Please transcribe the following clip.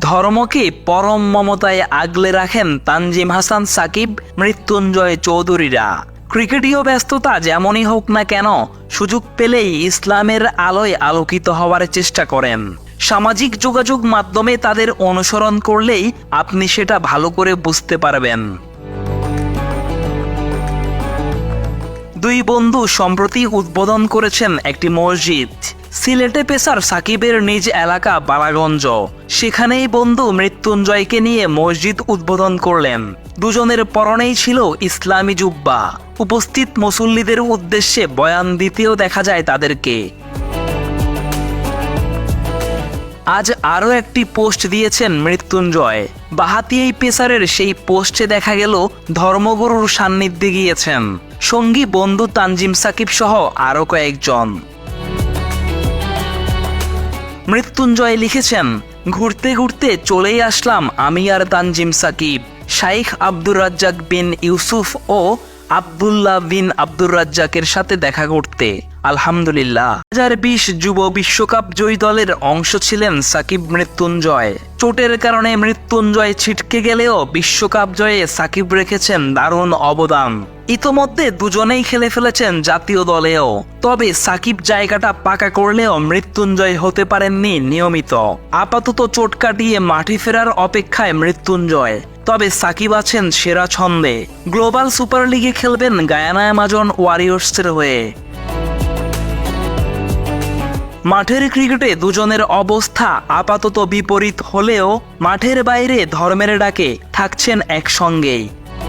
ধর্মকে পরম মমতায় আগলে রাখেন তানজিম হাসান সাকিব, মৃত্যুঞ্জয় চৌধুরীরা। ক্রিকেটীয় ব্যস্ততা যেমনই হোক না কেন, সুযোগ পেলেই ইসলামের আলোয় আলোকিত হওয়ার চেষ্টা করেন। সামাজিক যোগাযোগ মাধ্যমে তাদের অনুসরণ করলেই আপনি সেটা ভালো করে বুঝতে পারবেন। দুই বন্ধু সম্প্রতি উদ্বোধন করেছেন একটি মসজিদ। সিলেটে পেসার সাকিবের নিজ এলাকা বালাগঞ্জ। সেখানেই বন্ধু মৃত্যুঞ্জয়কে নিয়ে মসজিদ উদ্বোধন করলেন। দুজনের পরনেই ছিল ইসলামী জুব্বা। উপস্থিত মুসল্লিদের উদ্দেশ্যে বয়ান দিতেও দেখা যায় তাদেরকে। আজ আরও একটি পোস্ট দিয়েছেন মৃত্যুঞ্জয়। বাহাতি এই পেসারের সেই পোস্টে দেখা গেল ধর্মগুরুর সান্নিধ্যে গিয়েছেন। সঙ্গী বন্ধু তানজিম সাকিব সহ আরও কয়েকজন। মৃত্যুঞ্জয় লিখেছেন, ঘুরতে ঘুরতে চলেই আসলাম আমি আর তানজিম সাকিব। শাইখ আব্দুর রাজ্জাক বিন ইউসুফ ও আবদুল্লাহ বিন আব্দুর রাজ্জাকের সাথে দেখা করতে। আলহামদুলিল্লাহ। হাজার বিশ যুব বিশ্বকাপ জয়ী দলের অংশ ছিলেন সাকিব মৃত্যুঞ্জয়। চোটের কারণে মৃত্যুঞ্জয় ছিটকে গেলেও বিশ্বকাপ জয়ে সাকিব রেখেছেন দারুণ অবদান। ইতোমধ্যে দুজনেই খেলে ফেলেছেন জাতীয় দলেও। তবে সাকিব জায়গাটা পাকা করলেও মৃত্যুঞ্জয় হতে পারেননি নিয়মিত। আপাতত চোট কাটিয়ে মাঠে ফেরার অপেক্ষায় মৃত্যুঞ্জয়। তবে সাকিব আছেন সেরা ছন্দে। গ্লোবাল সুপার লিগে খেলবেন গায়ানা অ্যামাজন ওয়ারিয়র্সের হয়ে। মাঠের ক্রিকেটে দুজনের অবস্থা আপাতত বিপরীত হলেও মাঠের বাইরে ধর্মের ডাকে থাকছেন একসঙ্গেই।